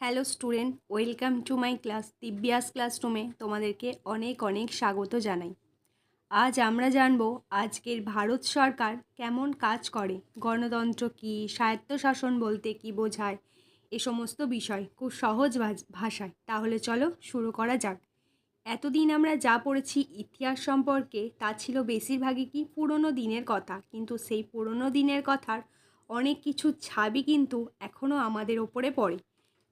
Hello student, welcome to my class, Divya's ক্লাসরুমে তোমাদেরকে অনেক অনেক স্বাগত জানাই। আজ আমরা জানব আজকের ভারত সরকার কেমন কাজ করে, গণতন্ত্র কী, স্বায়ত্তশাসন বলতে কী বোঝায়, এ সমস্ত বিষয় খুব সহজ ভাষায়। তাহলে চলো শুরু করা যাক। এতদিন আমরা যা পড়েছি ইতিহাস সম্পর্কে, তা ছিল বেশিরভাগই কি পুরনো দিনের কথা, কিন্তু সেই পুরনো দিনের কথার অনেক কিছু ছাবি কিন্তু এখনও আমাদের ওপরে পড়ে।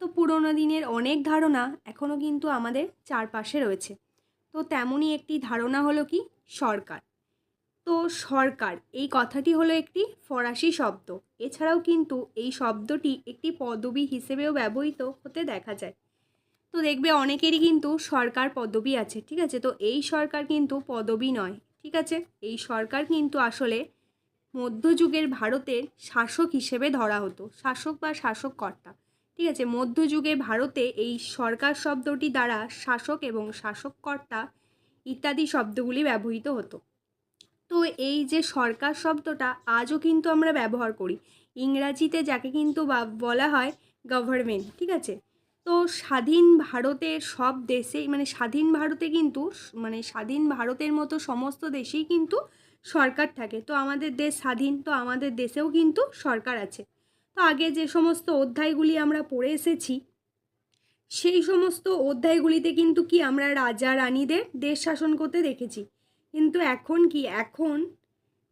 তো পুরোনো দিনের অনেক ধারণা এখনও কিন্তু আমাদের চারপাশে রয়েছে। তো তেমনই একটি ধারণা হলো কি? সরকার। তো সরকার, এই কথাটি হলো একটি ফরাসি শব্দ। এছাড়াও কিন্তু এই শব্দটি একটি পদবি হিসেবেও ব্যবহৃত হতে দেখা যায়। তো দেখবে অনেকেরই কিন্তু সরকার পদবি আছে, ঠিক আছে? তো এই সরকার কিন্তু পদবি নয়, ঠিক আছে? এই সরকার কিন্তু আসলে মধ্যযুগের ভারতের শাসক হিসেবে ধরা হতো, শাসক বা শাসককর্তা। ঠিক আছে, মধ্যযুগে ভারতে এই সরকার শব্দটি দ্বারা শাসক এবং শাসককর্তা ইত্যাদি শব্দগুলি ব্যবহৃত হতো। তো এই যে সরকার শব্দটা আজও কিন্তু আমরা ব্যবহার করি। ইংরাজিতে যাকে কিন্তু বলা হয় গভর্নমেন্ট ঠিক আছে? তো স্বাধীন ভারতের সব দেশেই মানে স্বাধীন ভারতে কিন্তু মানে স্বাধীন ভারতের মতো সমস্ত দেশেই কিন্তু সরকার থাকে। তো আমাদের দেশ স্বাধীন, তো আমাদের দেশেও কিন্তু সরকার আছে। তো আগে যে সমস্ত অধ্যায়গুলি আমরা পড়ে এসেছি, সেই সমস্ত অধ্যায়গুলিতে কিন্তু কি আমরা রাজা রানীদের দেশ শাসন করতে দেখেছি। কিন্তু এখন কি? এখন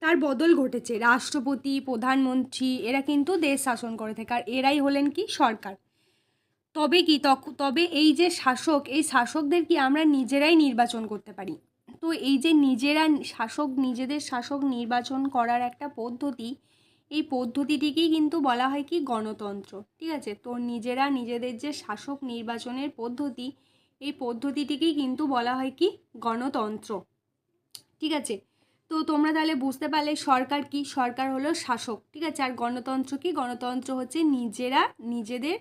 তার বদল ঘটেছে। রাষ্ট্রপতি, প্রধানমন্ত্রী, এরা কিন্তু দেশ শাসন করে থাকে আর এরাই হলেন কি? সরকার। তবে কি? তবে এই যে শাসক, এই শাসকদের কি আমরা নিজেরাই নির্বাচন করতে পারি? তো এই যে নিজেরা শাসক, নিজেদের শাসক নির্বাচন করার একটা পদ্ধতি এই পদ্ধতিটিকেই কিন্তু বলা হয় কি গণতন্ত্র। ঠিক আছে? তো নিজেরা নিজেদের যে শাসক নির্বাচনের পদ্ধতি, এই পদ্ধতিটিকেই কিন্তু বলা হয় কি গণতন্ত্র। ঠিক আছে? তো তোমরা তাহলে বুঝতে পারলে সরকার কি? সরকার হলো শাসক। ঠিক আছে? আর গণতন্ত্র কি? গণতন্ত্র হচ্ছে নিজেরা নিজেদের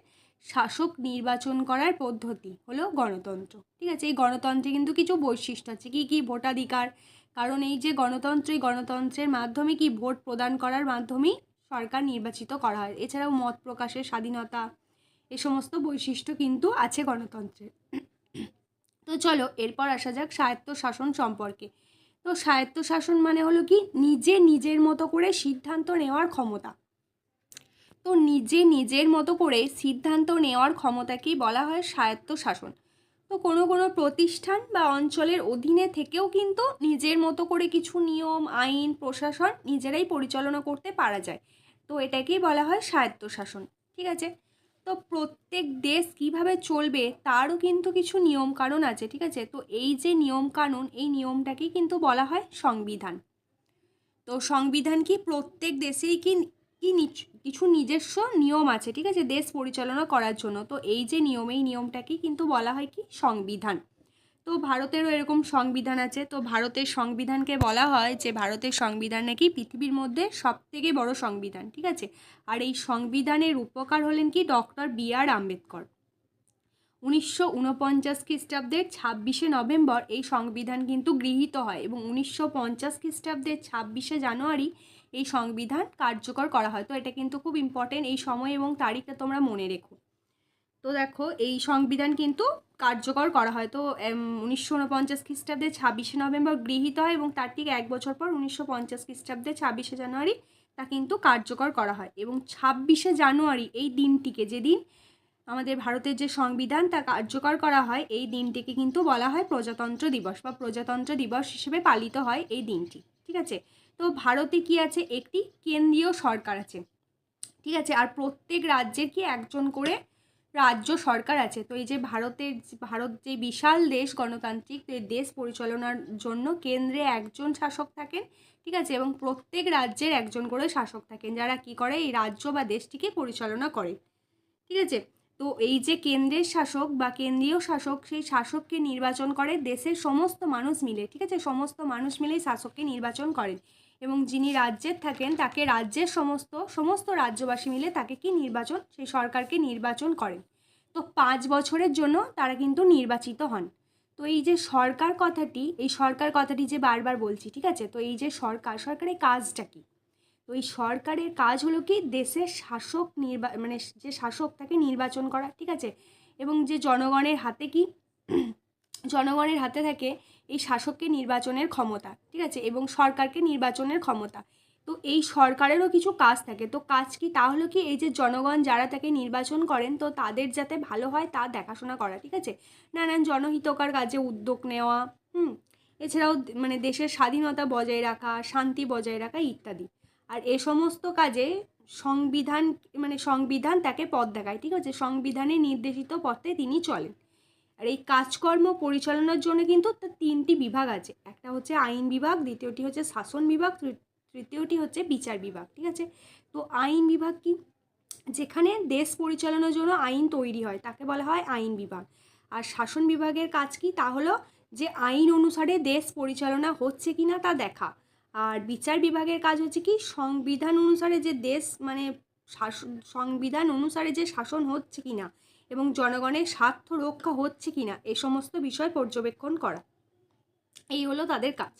শাসক নির্বাচন করার পদ্ধতি হলো গণতন্ত্র। ঠিক আছে? এই গণতন্ত্রে কিন্তু কিছু বৈশিষ্ট্য আছে। কি কি ভোটাধিকার কারণ এই যে গণতন্ত্র এই গণতন্ত্রের মাধ্যমে কি ভোট প্রদান করার মাধ্যমেই সরকার নির্বাচিত করা হয়। এছাড়াও মত প্রকাশের স্বাধীনতা, এ সমস্ত বৈশিষ্ট্য কিন্তু আছে গণতন্ত্রের। তো চলো এরপর আসা যাক স্বায়ত্ত শাসন সম্পর্কে। তো স্বায়ত্ত শাসন মানে হলো কি? নিজে নিজের মতো করে সিদ্ধান্ত নেওয়ার ক্ষমতা। তো নিজে নিজের মতো করে সিদ্ধান্ত নেওয়ার ক্ষমতাকেই বলা হয় স্বায়ত্ত শাসন তো কোনো কোনো প্রতিষ্ঠান বা অঞ্চলের অধীনে থেকেও কিন্তু নিজের মতো করে কিছু নিয়ম, আইন, প্রশাসন নিজেরাই পরিচালনা করতে পারা যায়। তো এটাকেই বলা হয় স্বায়ত্তশাসন। ঠিক আছে? তো প্রত্যেক দেশ কীভাবে চলবে তারও কিন্তু কিছু নিয়ম কানুন আছে, ঠিক আছে? তো এই যে নিয়ম কানুন এই নিয়মটাকেই কিন্তু বলা হয় সংবিধান। তো সংবিধান কি প্রত্যেক দেশেই কি কি কিছু নিজস্ব নিয়ম আছে, ঠিক আছে? দেশ পরিচালনা করার জন্য। তো এই যে নিয়ম, এই নিয়মটাকেই কিন্তু বলা হয় কি? সংবিধান। তো ভারতেরও এরকম সংবিধান আছে। তো ভারতের সংবিধানকে বলা হয় যে ভারতের সংবিধান নাকি পৃথিবীর মধ্যে সব থেকে বড় সংবিধান, ঠিক আছে? আর এই সংবিধানের উপকার হলেন কি? Doctor B R Ambedkar. উনিশশো উনপঞ্চাশ খ্রিস্টাব্দের ছাব্বিশে নভেম্বর এই সংবিধান কিন্তু গৃহীত হয় এবং উনিশশো পঞ্চাশ খ্রিস্টাব্দের ছাব্বিশে জানুয়ারি এই সংবিধান কার্যকর করা হয়। তো এটা কিন্তু খুব ইম্পর্টেন্ট এই সময় এবং তারিখটা তোমরা মনে রেখো। তো দেখো, এই সংবিধান কিন্তু কার্যকর করা হয়। তো উনিশশো উনপঞ্চাশ খ্রিস্টাব্দে ছাব্বিশে নভেম্বর গৃহীত হয় এবং তার ঠিক এক বছর পর উনিশশো পঞ্চাশ খ্রিস্টাব্দে ছাব্বিশে জানুয়ারি তা কিন্তু কার্যকর করা হয়। এবং ছাব্বিশে জানুয়ারি এই দিনটিকে যেদিন আমাদের ভারতের যে সংবিধান তা কার্যকর করা হয়, এই দিনটিকে কিন্তু বলা হয় প্রজাতন্ত্র দিবস বা প্রজাতন্ত্র দিবস হিসেবে পালিত হয় এই দিনটি। ঠিক আছে? তো ভারতে কি আছে? একটি কেন্দ্রীয় সরকার আছে। ঠিক আছে? আর প্রত্যেক রাজ্যের কি একজন করে রাজ্য সরকার আছে? তো এই যে ভারতের, ভারত যে বিশাল দেশ, গণতান্ত্রিক দেশ পরিচালনার জন্য কেন্দ্রে একজন শাসক থাকেন। ঠিক আছে? এবং প্রত্যেক রাজ্যের একজন করে শাসক থাকেন, যারা কি করে? এই রাজ্য বা দেশটিকে পরিচালনা করে। ঠিক আছে? তো এই যে কেন্দ্রের শাসক বা কেন্দ্রীয় শাসক, সেই শাসককে নির্বাচন করে দেশের সমস্ত মানুষ মিলে। ঠিক আছে? সমস্ত মানুষ মিলেই শাসককে নির্বাচন করেন। এবং যিনি রাজ্যের থাকেন, তাকে রাজ্যের সমস্ত সমস্ত রাজ্যবাসী মিলে তাকে কি নির্বাচন, সেই সরকারকে নির্বাচন করেন। তো পাঁচ বছরের জন্য তারা কিন্তু নির্বাচিত হন। তো এই যে সরকার কথাটি, এই সরকার কথাটি যে বারবার বলছি, ঠিক আছে? তো এই যে সরকার, সরকারের কাজটা কি? তো এই সরকারের কাজ হলো কি, দেশের শাসক নির্বা মানে যে শাসক তাকে নির্বাচন করা, ঠিক আছে? এবং যে জনগণের হাতে কি, জনগণের হাতে থাকে এই শাসককে নির্বাচনের ক্ষমতা, ঠিক আছে? এবং সরকারকে নির্বাচনের ক্ষমতা। তো এই সরকারেরও কিছু কাজ থাকে। তো কাজ কি? তাহলে কি এই যে জনগণ যারা তাকে নির্বাচন করেন, তো তাদের যাতে ভালো হয় তা দেখাশোনা করা, ঠিক আছে? নানান জনহিতকর কাজে উদ্যোগ নেওয়া, হুম? এছাড়াও মানে দেশের স্বাধীনতা বজায় রাখা, শান্তি বজায় রাখা ইত্যাদি। আর এ সমস্ত কাজে সংবিধান মানে সংবিধান তাকে পথ দেখায়, ঠিক আছে? সংবিধানে নির্দেশিত পথে তিনি চলেন। আর এই কাজকর্ম পরিচালনার জন্য কিন্তু তার তিনটি বিভাগ আছে। একটা হচ্ছে আইন বিভাগ, দ্বিতীয়টি হচ্ছে শাসন বিভাগ তৃতীয়টি হচ্ছে বিচার বিভাগ, ঠিক আছে? তো আইন বিভাগ কি? যেখানে দেশ পরিচালনার জন্য আইন তৈরি হয়, তাকে বলা হয় আইন বিভাগ। আর শাসন বিভাগের কাজ কি? তা হলো যে আইন অনুসারে দেশ পরিচালনা হচ্ছে কি না তা দেখা। আর বিচার বিভাগের কাজ হচ্ছে কি? সংবিধান অনুসারে যে দেশ মানে শাসন সংবিধান অনুসারে যে শাসন হচ্ছে কি না এবং জনগণের স্বার্থ রক্ষা হচ্ছে কি না এ সমস্ত বিষয় পর্যবেক্ষণ করা। এই হলো তাদের কাজ।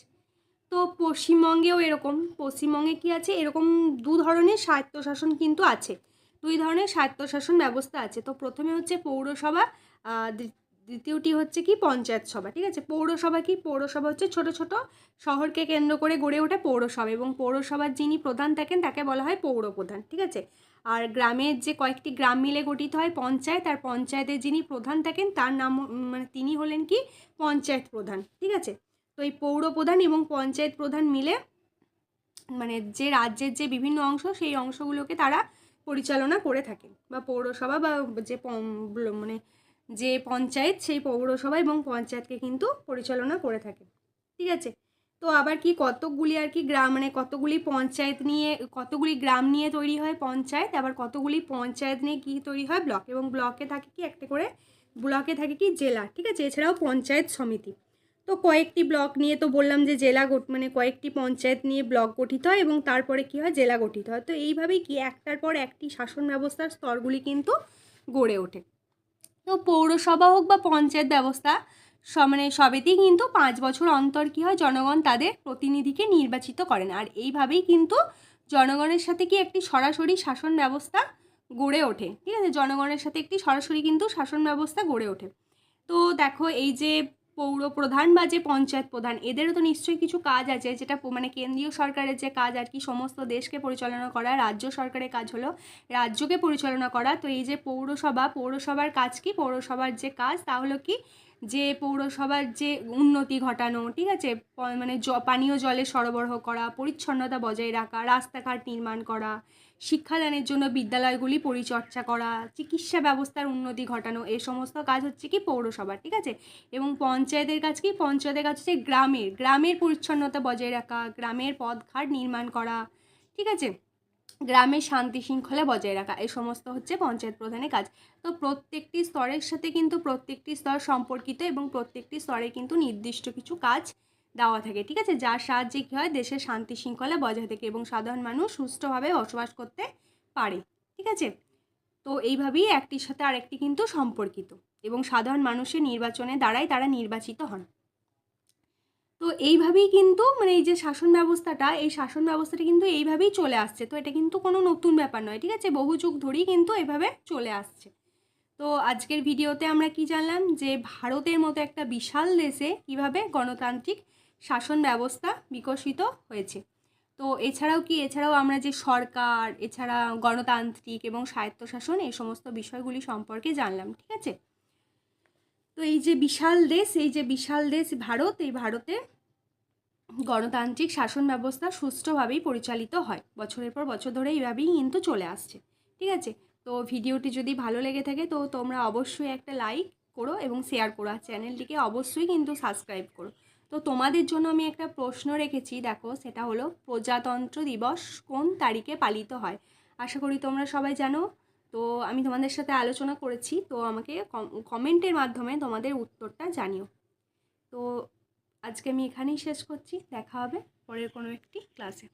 তো পশ্চিমবঙ্গেও এরকম, পশ্চিমবঙ্গে কি আছে? এরকম দু ধরনের স্বায়ত্তশাসন কিন্তু আছে। দুই ধরনের স্বায়ত্তশাসন ব্যবস্থা আছে। তো প্রথমে হচ্ছে পৌরসভা দ্বিতীয়টি হচ্ছে কি পঞ্চায়েত সভা, ঠিক আছে? পৌরসভা কি? পৌরসভা হচ্ছে ছোট ছোট শহরকে কেন্দ্র করে গড়ে ওঠে পৌরসভা এবং পৌরসভার যিনি প্রধান থাকেন তাকে বলা হয় পৌর প্রধান ঠিক আছে? আর গ্রামের যে কয়েকটি গ্রাম মিলে গঠিত হয় পঞ্চায়েত, আর পঞ্চায়েতের যিনি প্রধান থাকেন তার নাম মানে তিনি হলেন কি? পঞ্চায়েত প্রধান, ঠিক আছে? তো এই পৌর প্রধান এবং পঞ্চায়েত প্রধান মিলে মানে যে রাজ্যের যে বিভিন্ন অংশ, সেই অংশগুলোকে তারা পরিচালনা করে থাকেন। বা পৌরসভা বা যে মানে যে পঞ্চায়েত, সেই পৌরসভা এবং পঞ্চায়েতকে কিন্তু পরিচালনা করে থাকে ঠিক আছে? তো আবার কি কতকগুলি আর কি গ্রাম মানে কতগুলি পঞ্চায়েত নিয়ে, কতগুলি গ্রাম নিয়ে তৈরি হয় পঞ্চায়েত, আবার কতগুলি পঞ্চায়েত নিয়ে কি তৈরি হয় ব্লক, এবং ব্লকে থাকে কি একটা করে, ব্লকে থাকে কি জেলা, ঠিক আছে? এছাড়াও পঞ্চায়েত সমিতি। তো কয়েকটি ব্লক নিয়ে তো বললাম যে জেলা মানে কয়েকটি পঞ্চায়েত নিয়ে ব্লক গঠিত হয়, এবং তারপরে কি হয়? জেলা গঠিত হয়। তো এইভাবেই কি একটার পর একটি শাসন ব্যবস্থার স্তরগুলি কিন্তু গড়ে ওঠে। তো পৌরসভা হোক বা পঞ্চায়েত ব্যবস্থা মানে সবেতেই কিন্তু পাঁচ বছর অন্তর কী হয়, জনগণ তাদের প্রতিনিধিকে নির্বাচিত করেন আর এইভাবেই কিন্তু জনগণের সাথে কি একটি সরাসরি শাসন ব্যবস্থা গড়ে ওঠে। ঠিক আছে? জনগণের সাথে একটি সরাসরি কিন্তু শাসন ব্যবস্থা গড়ে ওঠে। তো দেখো, এই যে পৌর প্রধান বা যে পঞ্চায়েত প্রধান, এদেরও তো নিশ্চয়ই কিছু কাজ আছে। যেটা মানে কেন্দ্রীয় সরকারের যে কাজ আর কি, সমস্ত দেশকে পরিচালনা করা, রাজ্য সরকারের কাজ হলো রাজ্যকে পরিচালনা করা। তো এই যে পৌরসভা, পৌরসভার কাজ কি? পৌরসভার যে কাজ, তা হলো কি যে পৌরসভার যে উন্নতি ঘটানো, ঠিক আছে? মানে জ, পানীয় জলের সরবরাহ করা, পরিচ্ছন্নতা বজায় রাখা, রাস্তাঘাট নির্মাণ করা, শিক্ষাদানের জন্য বিদ্যালয়গুলি পরিচর্যা করা, চিকিৎসা ব্যবস্থার উন্নতি ঘটানো এই সমস্ত কাজ হচ্ছে কি পৌরসভার, ঠিক আছে? এবং পঞ্চায়েতের কাজ কি? পঞ্চায়েতের কাজ হচ্ছে গ্রামের গ্রামের পরিচ্ছন্নতা বজায় রাখা, গ্রামের পথঘাট নির্মাণ করা, ঠিক আছে? গ্রামের শান্তি শৃঙ্খলা বজায় রাখা, এই সমস্ত হচ্ছে পঞ্চায়েত প্রধানের কাজ। তো প্রত্যেকটি স্তরের সাথে কিন্তু প্রত্যেকটি স্তর সম্পর্কিত এবং প্রত্যেকটি স্তরে কিন্তু নির্দিষ্ট কিছু কাজ দেওয়া থাকে, ঠিক আছে? যার সাহায্যে কী হয়? দেশের শান্তি শৃঙ্খলা বজায় থাকে এবং সাধারণ মানুষ সুষ্ঠুভাবে বসবাস করতে পারে, ঠিক আছে? তো এইভাবেই একটির সাথে আরেকটি কিন্তু সম্পর্কিত এবং সাধারণ মানুষের নির্বাচনের দ্বারাই তারা নির্বাচিত হন। তো এইভাবেই কিন্তু মানে এই যে শাসন ব্যবস্থাটা, এই শাসন ব্যবস্থাটা কিন্তু এইভাবেই চলে আসছে। তো এটা কিন্তু কোনো নতুন ব্যাপার নয়, ঠিক আছে? বহু যুগ ধরেই কিন্তু এভাবে চলে আসছে। তো আজকের ভিডিওতে আমরা কি জানলাম? যে ভারতের মতো একটা বিশাল দেশে কীভাবে গণতান্ত্রিক শাসন ব্যবস্থা বিকশিত হয়েছে। তো এছাড়াও কি? এছাড়াও আমরা যে সরকার, এছাড়া গণতান্ত্রিক এবং স্বায়ত্তশাসন, এই সমস্ত বিষয়গুলি সম্পর্কে জানলাম, ঠিক আছে? তো এই যে বিশাল দেশ, এই যে বিশাল দেশ ভারত, এই ভারতে গণতান্ত্রিক শাসন ব্যবস্থা সুষ্ঠুভাবেই পরিচালিত হয়। বছরের পর বছর ধরে এইভাবেই কিন্তু চলে আসছে। ঠিক আছে? তো ভিডিওটি যদি ভালো লেগে থাকে, তো তোমরা অবশ্যই একটা লাইক করো এবং শেয়ার করো। আর চ্যানেলটিকে অবশ্যই কিন্তু সাবস্ক্রাইব করো। তো তোমাদের জন্য আমি একটা প্রশ্ন রেখেছি, দেখো, সেটা হলো, প্রজাতন্ত্র দিবস কোন তারিখে পালিত হয়? আশা করি তোমরা সবাই জানো তো আমি তোমাদের সাথে আলোচনা করেছি, তো আমাকে কমেন্টের মাধ্যমে তোমাদের উত্তরটা জানিও। তো আজকে আমি এখানেই শেষ করছি, দেখা হবে পরের কোনো একটি ক্লাসে।